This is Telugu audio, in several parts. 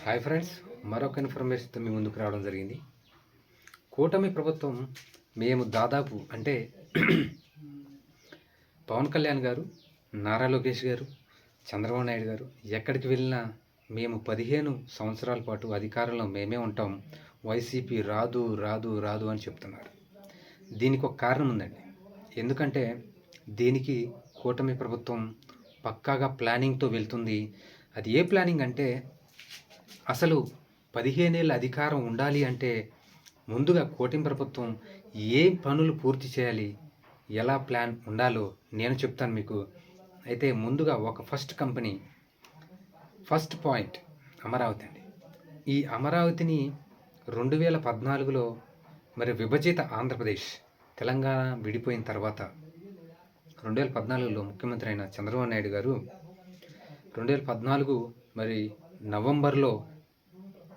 హాయ్ ఫ్రెండ్స్ మరొక ఇన్ఫర్మేషన్తో మీ ముందుకు రావడం జరిగింది. కూటమి ప్రభుత్వం మేము దాదాపు అంటే పవన్ కళ్యాణ్ గారు నారా లోకేష్ గారు చంద్రబాబు నాయుడు గారు ఎక్కడికి వెళ్ళినా మేము పదిహేను సంవత్సరాల పాటు అధికారంలో మేమే ఉంటాం వైసీపీ రాదు రాదు రాదు అని చెప్తున్నారు. దీనికి ఒక కారణం ఉందండి. ఎందుకంటే దీనికి కూటమి ప్రభుత్వం పక్కాగా ప్లానింగ్తో వెళ్తుంది. అది ఏ ప్లానింగ్ అంటే అసలు పదిహేనేళ్ళ అధికారం ఉండాలి అంటే ముందుగా కూటమి ప్రభుత్వం ఏ పనులు పూర్తి చేయాలి? ఎలా ప్లాన్ ఉండాలో నేను చెప్తాను మీకు. అయితే ముందుగా ఒక first company first point Amaravati అండి. ఈ అమరావతిని రెండు వేల పద్నాలుగులో మరి విభజిత ఆంధ్రప్రదేశ్ తెలంగాణ విడిపోయిన తర్వాత రెండు వేల పద్నాలుగులో ముఖ్యమంత్రి అయిన చంద్రబాబు నాయుడు గారు రెండు వేల పద్నాలుగు మరి నవంబర్లో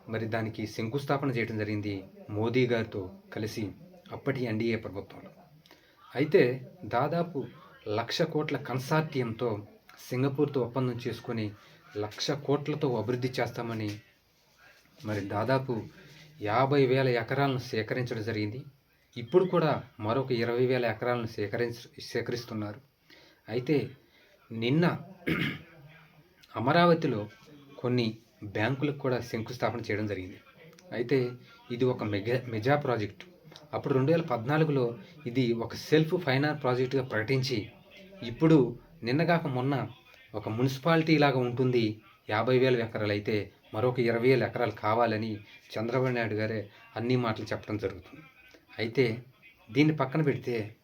మరి దానికి శంకుస్థాపన చేయడం జరిగింది మోదీ గారితో కలిసి అప్పటి ఎన్డీఏ ప్రభుత్వంలో. అయితే దాదాపు లక్ష కోట్ల కన్సార్టియంతో సింగపూర్తో ఒప్పందం చేసుకొని లక్ష కోట్లతో అభివృద్ధి చేస్తామని మరి దాదాపు యాభై వేల ఎకరాలను సేకరించడం జరిగింది. ఇప్పుడు కూడా మరొక ఇరవై వేల ఎకరాలను సేకరించ సేకరిస్తున్నారు. అయితే నిన్న అమరావతిలో కొన్ని బ్యాంకులకు కూడా శంకుస్థాపన చేయడం జరిగింది. అయితే ఇది ఒక మెగా మెజా ప్రాజెక్టు. అప్పుడు రెండు వేల పద్నాలుగులో ఇది ఒక సెల్ఫ్ ఫైనాన్స్ ప్రాజెక్టుగా ప్రకటించి ఇప్పుడు నిన్నగాక మొన్న ఒక మున్సిపాలిటీ లాగా ఉంటుంది. యాభై వేల ఎకరాలు అయితే మరొక ఇరవై వేల ఎకరాలు కావాలని చంద్రబాబు నాయుడు గారే అన్ని మాటలు చెప్పడం జరుగుతుంది. అయితే దీన్ని పక్కన పెడితే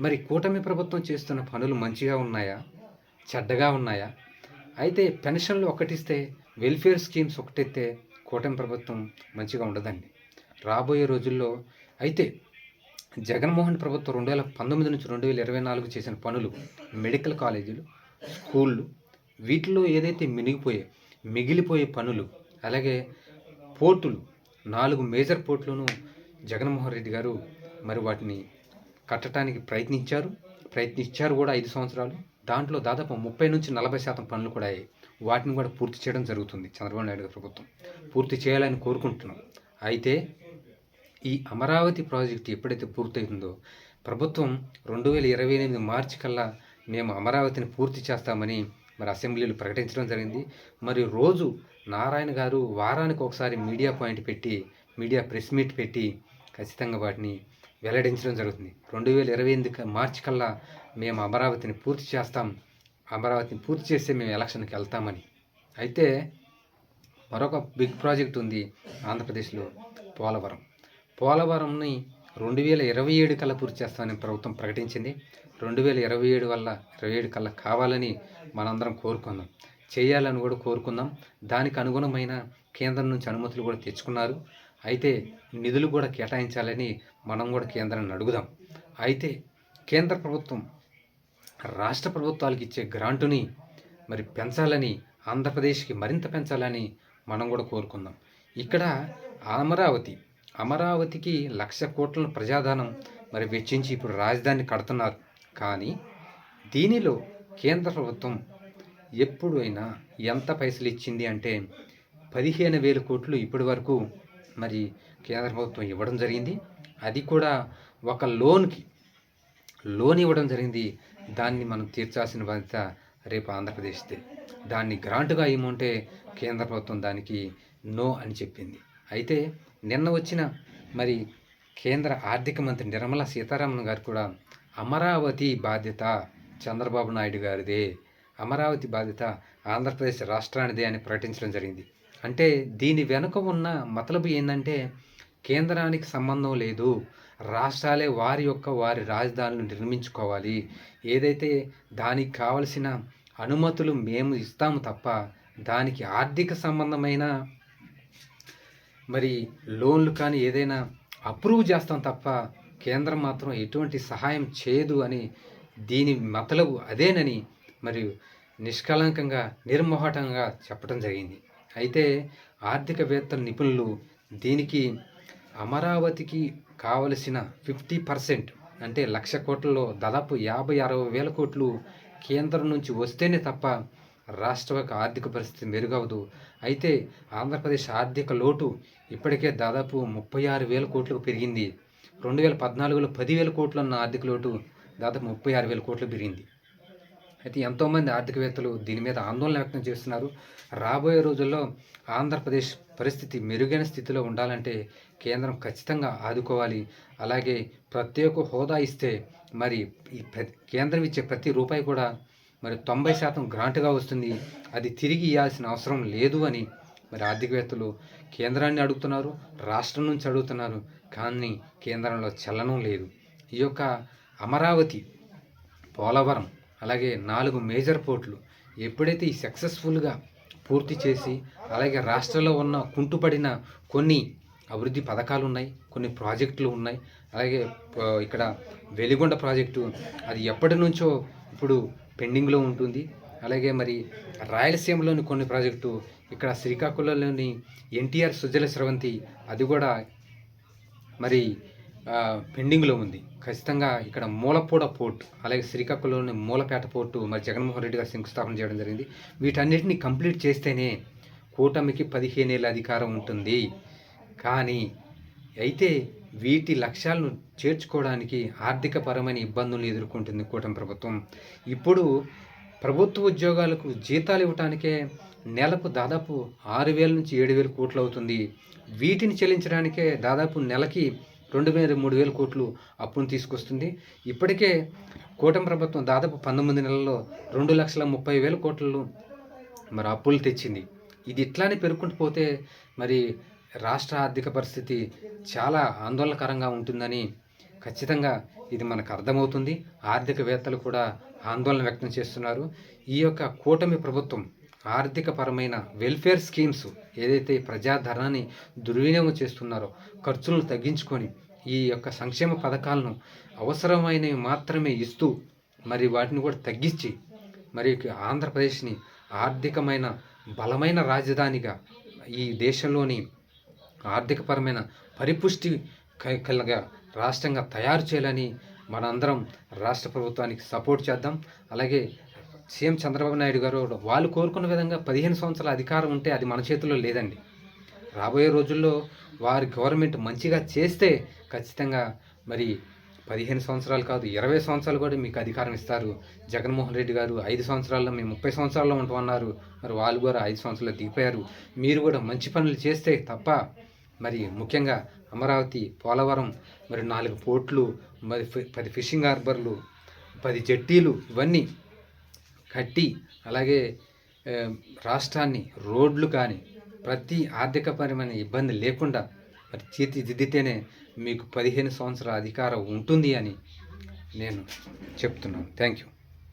మరి కూటమి ప్రభుత్వం చేస్తున్న పనులు మంచిగా ఉన్నాయా? చెడ్డగా ఉన్నాయా? అయితే పెన్షన్లు ఒకటిస్తే వెల్ఫేర్ స్కీమ్స్ ఒకటైతే కూటమి ప్రభుత్వం మంచిగా ఉండదండి. రాబోయే రోజుల్లో అయితే జగన్మోహన్ ప్రభుత్వం రెండు వేల పంతొమ్మిది నుంచి రెండు వేల ఇరవై నాలుగు చేసిన పనులు మెడికల్ కాలేజీలు స్కూళ్ళు వీటిలో ఏదైతే మినిగిపోయే మిగిలిపోయే పనులు అలాగే పోర్టులు నాలుగు మేజర్ పోర్టులను జగన్మోహన్ రెడ్డి గారు మరి వాటిని కట్టడానికి ప్రయత్నించారు. ప్రయత్నించారు కూడా ఐదు సంవత్సరాలు. దాంట్లో దాదాపు ముప్పై నుంచి నలభై శాతం పనులు కూడా అయ్యాయి. వాటిని కూడా పూర్తి చేయడం జరుగుతుంది చంద్రబాబు నాయుడు ప్రభుత్వం. పూర్తి చేయాలని కోరుకుంటున్నాం. అయితే ఈ అమరావతి ప్రాజెక్ట్ ఎప్పుడైతే పూర్తవుతుందో ప్రభుత్వం రెండు వేల ఇరవై ఎనిమిది మార్చి కల్లా మేము అమరావతిని పూర్తి చేస్తామని మరి అసెంబ్లీలు ప్రకటించడం జరిగింది. మరి రోజు నారాయణ గారు వారానికి ఒకసారి మీడియా పాయింట్ పెట్టి మీడియా ప్రెస్ మీట్ పెట్టి ఖచ్చితంగా వాటిని వెల్లడించడం జరుగుతుంది. రెండు వేల ఇరవై ఎనిమిది మార్చి కల్లా మేము అమరావతిని పూర్తి చేస్తాం. అమరావతిని పూర్తి చేస్తే మేము ఎలక్షన్కి వెళ్తామని. అయితే మరొక బిగ్ ప్రాజెక్ట్ ఉంది ఆంధ్రప్రదేశ్లో పోలవరం. పోలవరంని రెండు వేల ఇరవై ఏడు కల్లా పూర్తి చేస్తామని ప్రభుత్వం ప్రకటించింది. రెండు వేల ఇరవై ఏడు వల్ల ఇరవై ఏడు కల్లా కావాలని మనందరం కోరుకుందాం చేయాలని కూడా కోరుకుందాం దానికి అనుగుణమైన కేంద్రం నుంచి అనుమతులు కూడా తెచ్చుకున్నారు. అయితే నిధులు కూడా కేటాయించాలని మనం కూడా కేంద్రాన్ని అడుగుదాం. అయితే కేంద్ర ప్రభుత్వం రాష్ట్ర ప్రభుత్వాలకు ఇచ్చే గ్రాంటుని మరి పెంచాలని ఆంధ్రప్రదేశ్కి మరింత పెంచాలని మనం కూడా కోరుకుందాం. ఇక్కడ అమరావతి అమరావతికి లక్ష కోట్ల ప్రజాధనం మరి వెచ్చించి ఇప్పుడు రాజధాని కడుతున్నారు. కానీ దీనిలో కేంద్ర ప్రభుత్వం ఎప్పుడైనా ఎంత పైసలు ఇచ్చింది అంటే పదిహేను వేల కోట్లు ఇప్పటి వరకు మరి కేంద్ర ప్రభుత్వం ఇవ్వడం జరిగింది. అది కూడా ఒక లోన్కి లోన్ ఇవ్వడం జరిగింది. దాన్ని మనం తీర్చాల్సిన బాధ్యత రేపు ఆంధ్రప్రదేశ్దే. దాన్ని గ్రాంట్గా ఇమ్మంటే కేంద్ర ప్రభుత్వం దానికి నో అని చెప్పింది. అయితే నిన్న వచ్చిన మరి కేంద్ర ఆర్థిక మంత్రి నిర్మలా సీతారామన్ గారు కూడా అమరావతి బాధ్యత చంద్రబాబు నాయుడు గారిదే అమరావతి బాధ్యత ఆంధ్రప్రదేశ్ రాష్ట్రానిదే అని ప్రకటించడం జరిగింది. అంటే దీని వెనుక ఉన్న మతలబు ఏంటంటే కేంద్రానికి సంబంధం లేదు. రాష్ట్రాలే వారి యొక్క వారి రాజధానులు నిర్మించుకోవాలి. ఏదైతే దానికి కావలసిన అనుమతులు మేము ఇస్తాము తప్ప దానికి ఆర్థిక సంబంధమైన మరి లోన్లు కానీ ఏదైనా అప్రూవ్ చేస్తాం తప్ప కేంద్రం మాత్రం ఎటువంటి సహాయం చేయదు అని దీని మతలబు అదేనని మరియు నిష్కలంకంగా నిర్మోహటంగా చెప్పడం జరిగింది. అయితే ఆర్థికవేత్తల నిపుణులు దీనికి అమరావతికి కావలసిన ఫిఫ్టీ పర్సెంట్ అంటే లక్ష కోట్లలో దాదాపు యాభై అరవై వేల కోట్లు కేంద్రం నుంచి వస్తేనే తప్ప రాష్ట్ర యొక్క ఆర్థిక పరిస్థితి మెరుగవదు. అయితే ఆంధ్రప్రదేశ్ ఆర్థిక లోటు ఇప్పటికే దాదాపు ముప్పై ఆరు వేల కోట్లకు పెరిగింది. రెండు వేల పద్నాలుగులో పదివేల కోట్లు ఉన్న ఆర్థిక లోటు దాదాపు ముప్పై ఆరు వేల కోట్లు పెరిగింది. అయితే ఎంతోమంది ఆర్థికవేత్తలు దీని మీద ఆందోళన వ్యక్తం చేస్తున్నారు. రాబోయే రోజుల్లో ఆంధ్రప్రదేశ్ పరిస్థితి మెరుగైన స్థితిలో ఉండాలంటే కేంద్రం ఖచ్చితంగా ఆదుకోవాలి. అలాగే ప్రత్యేక హోదా ఇస్తే మరి ఈ కేంద్రం ఇచ్చే ప్రతి రూపాయి కూడా మరి తొంభై శాతం గ్రాంట్గా వస్తుంది. అది తిరిగి ఇవ్వాల్సిన అవసరం లేదు అని మరి ఆర్థికవేత్తలు కేంద్రాన్ని అడుగుతున్నారు రాష్ట్రం నుంచి అడుగుతున్నారు. కానీ కేంద్రంలో చలనం లేదు. ఈ యొక్క అమరావతి పోలవరం అలాగే నాలుగు మేజర్ పోర్ట్లు ఎప్పుడైతే ఈ సక్సెస్ఫుల్గా పూర్తి చేసి అలాగే రాష్ట్రంలో ఉన్న కుంటుపడిన కొన్ని అభివృద్ధి పథకాలు ఉన్నాయి కొన్ని ప్రాజెక్టులు ఉన్నాయి అలాగే ఇక్కడ వెలిగొండ ప్రాజెక్టు అది ఎప్పటి నుంచో ఇప్పుడు పెండింగ్లో ఉంటుంది. అలాగే మరి రాయలసీమలోని కొన్ని ప్రాజెక్టు ఇక్కడ శ్రీకాకుళంలోని ఎన్టీఆర్ సుజల స్రవంతి అది కూడా మరి పెండింగ్లో ఉంది. ఖచ్చితంగా ఇక్కడ మూలపూడ పోర్ట్ అలాగే శ్రీకాకుళంలోని మూలపేట పోర్టు మరి జగన్మోహన్ రెడ్డి గారు శంకుస్థాపన చేయడం జరిగింది. వీటన్నిటిని కంప్లీట్ చేస్తేనే కూటమికి పదిహేనేళ్ళ అధికారం ఉంటుంది. కానీ అయితే వీటి లక్ష్యాలను చేర్చుకోవడానికి ఆర్థికపరమైన ఇబ్బందులను ఎదుర్కొంటుంది కూటమి ప్రభుత్వం. ఇప్పుడు ప్రభుత్వ ఉద్యోగాలకు జీతాలు ఇవ్వటానికే నెలకు దాదాపు ఆరు వేల నుంచి ఏడు వేల కోట్లు అవుతుంది. వీటిని చెల్లించడానికే దాదాపు నెలకి రెండు వేల మూడు వేల కోట్లు అప్పును తీసుకొస్తుంది. ఇప్పటికే కూటమి ప్రభుత్వం దాదాపు పంతొమ్మిది నెలల్లో రెండు లక్షల ముప్పై వేల కోట్లు మరి అప్పులు తెచ్చింది. ఇది ఇట్లానే పెరుగుకుంటూ పోతే మరి రాష్ట్ర ఆర్థిక పరిస్థితి చాలా ఆందోళనకరంగా ఉంటుందని ఖచ్చితంగా ఇది మనకు అర్థమవుతుంది. ఆర్థికవేత్తలు కూడా ఆందోళన వ్యక్తం చేస్తున్నారు. ఈ యొక్క కూటమి ప్రభుత్వం ఆర్థికపరమైన వెల్ఫేర్ స్కీమ్స్ ఏదైతే ప్రజాధనాన్ని దుర్వినియోగం చేస్తున్నారో ఖర్చులను తగ్గించుకొని ఈ యొక్క సంక్షేమ పథకాలను అవసరమైనవి మాత్రమే ఇస్తూ మరి వాటిని కూడా తగ్గించి మరి ఆంధ్రప్రదేశ్ని ఆర్థికమైన బలమైన రాజధానిగా ఈ దేశంలోని ఆర్థికపరమైన పరిపుష్టి క- కలగా రాష్ట్రంగా తయారు చేయాలని మనందరం రాష్ట్ర ప్రభుత్వానికి సపోర్ట్ చేద్దాం. అలాగే సీఎం చంద్రబాబు నాయుడు గారు వాళ్ళు కోరుకున్న విధంగా పదిహేను సంవత్సరాల అధికారం ఉంటే అది మన చేతుల్లో లేదండి. రాబోయే రోజుల్లో వారి గవర్నమెంట్ మంచిగా చేస్తే ఖచ్చితంగా మరి పదిహేను సంవత్సరాలు కాదు ఇరవై సంవత్సరాలు కూడా మీకు అధికారం ఇస్తారు. జగన్మోహన్ రెడ్డి గారు ఐదు సంవత్సరాల్లో మేము ముప్పై సంవత్సరాల్లో ఉంటామన్నారు. మరి వాళ్ళు కూడా ఐదు సంవత్సరాలు దిగిపోయారు. మీరు కూడా మంచి పనులు చేస్తే తప్ప మరి ముఖ్యంగా అమరావతి పోలవరం మరి నాలుగు పోర్ట్లు మరి ఫి- పది ఫిషింగ్ హార్బర్లు పది జట్టీలు ఇవన్నీ కట్టి అలాగే రాష్ట్రాన్ని రోడ్లు కానీ ప్రతి ఆర్థికపరమైన ఇబ్బంది లేకుండా మరి తీర్చిదిద్దితేనే మీకు పదిహేను సంవత్సరాల అధికారం ఉంటుంది అని నేను చెప్తున్నాను. Thank you